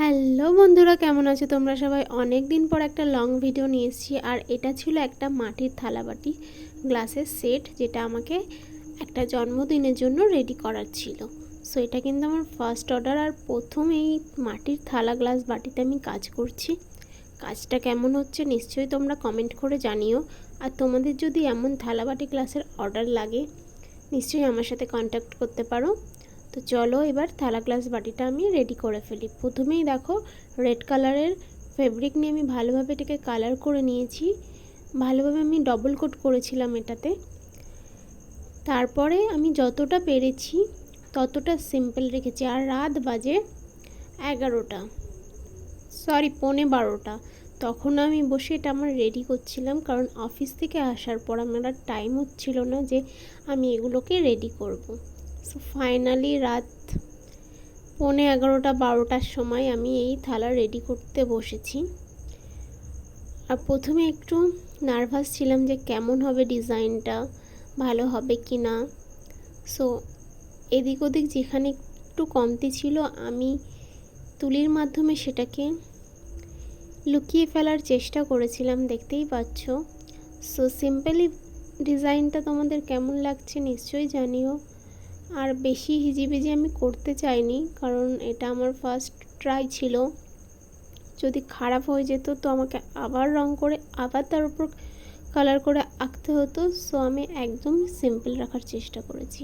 Hello বন্ধুরা, কেমন আছো? তোমরা সবাই অনেক দিন পর একটা লং ভিডিও নিয়ে এসেছি। আর এটা ছিল একটা মাটির থালাবাটি, গ্লাসের সেট, যেটা আমাকে একটা জন্মদিনের জন্য রেডি করার ছিল। সো এটা কিন্তু আমার ফার্স্ট অর্ডার আর প্রথম এই মাটির থালা গ্লাস বাটিতে আমি কাজ করছি। কাজটা কেমন হচ্ছে নিশ্চয়ই তোমরা কমেন্ট করে জানিও। আর তোমাদের যদি এমন থালাবাটি গ্লাসের অর্ডার লাগে, নিশ্চয়ই আমার সাথে কন্ট্যাক্ট করতে পারো। তো চলো এবার থালা গ্লাস বাটিটা আমি রেডি করে ফেলি। প্রথমেই দেখো রেড কালারের ফেব্রিক নিয়ে আমি ভালোভাবে এটাকে কালার করে নিয়েছি। ভালোভাবে আমি ডবল কোট করেছিলাম এটাতে। তারপরে আমি যতটা পেরেছি ততটা সিম্পল রেখেছি। আর রাত বাজে এগারোটা। সরি পৌনে বারোটা। তখন আমি বসে এটা আমার রেডি করছিলাম। কারণ অফিস থেকে আসার পর আমার টাইম হচ্ছিল না যে আমি এগুলোকে রেডি করব। সো ফাইনালি রাত পৌনে এগারোটা বারোটার সময় আমি এই থালা রেডি করতে বসেছি। আর প্রথমে একটু নার্ভাস ছিলাম যে কেমন হবে ডিজাইনটা ভালো হবে কি না সো এদিক ওদিক যেখানে একটু কমতি ছিল, আমি তুলির মাধ্যমে সেটাকে লুকিয়ে ফেলার চেষ্টা করেছিলাম, দেখতেই পাচ্ছ। সো সিম্পলি ডিজাইনটা তোমাদের কেমন লাগছে নিশ্চয়ই জানিও। আর বেশি হিজিবিজি আমি করতে চাইনি, কারণ এটা আমার ফার্স্ট ট্রাই ছিল। যদি খারাপ হয়ে যেত তো আমাকে আবার রং করে, আবার তার উপর কালার করে আঁকতে হতো সো আমি একদম সিম্পল রাখার চেষ্টা করেছি।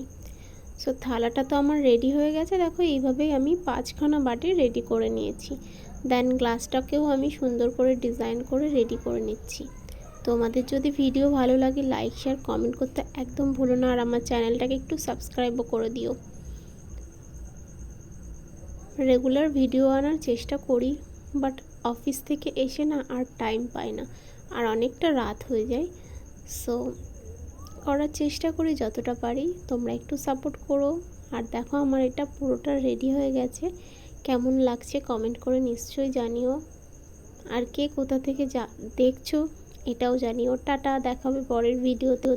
সো থালাটা তো আমার রেডি হয়ে গেছে, দেখো এইভাবেই আমি পাঁচখানা বাটি রেডি করে নিয়েছি। দেন গ্লাসটাকেও আমি সুন্দর করে ডিজাইন করে রেডি করে নিচ্ছি। তোমাদের যদি ভিডিও ভালো লাগে লাইক শেয়ার কমেন্ট করতে একদম ভুলো না। আর আমার চ্যানেলটাকে একটু সাবস্ক্রাইবও করে দিও। রেগুলার ভিডিও আনার চেষ্টা করি বাট অফিস থেকে এসে না আর টাইম পাই না। আর অনেকটা রাত হয়ে যায় সো করার চেষ্টা করি যতটা পারি। তোমরা একটু সাপোর্ট করো। আর দেখো আমার এটা পুরোটা রেডি হয়ে গেছে। কেমন লাগছে কমেন্ট করে নিশ্চয়ই জানিও। আর কে কোথা থেকে যা দেখছ এটাও জানি জানিও টাটা দেখাবে পরের ভিডিওতে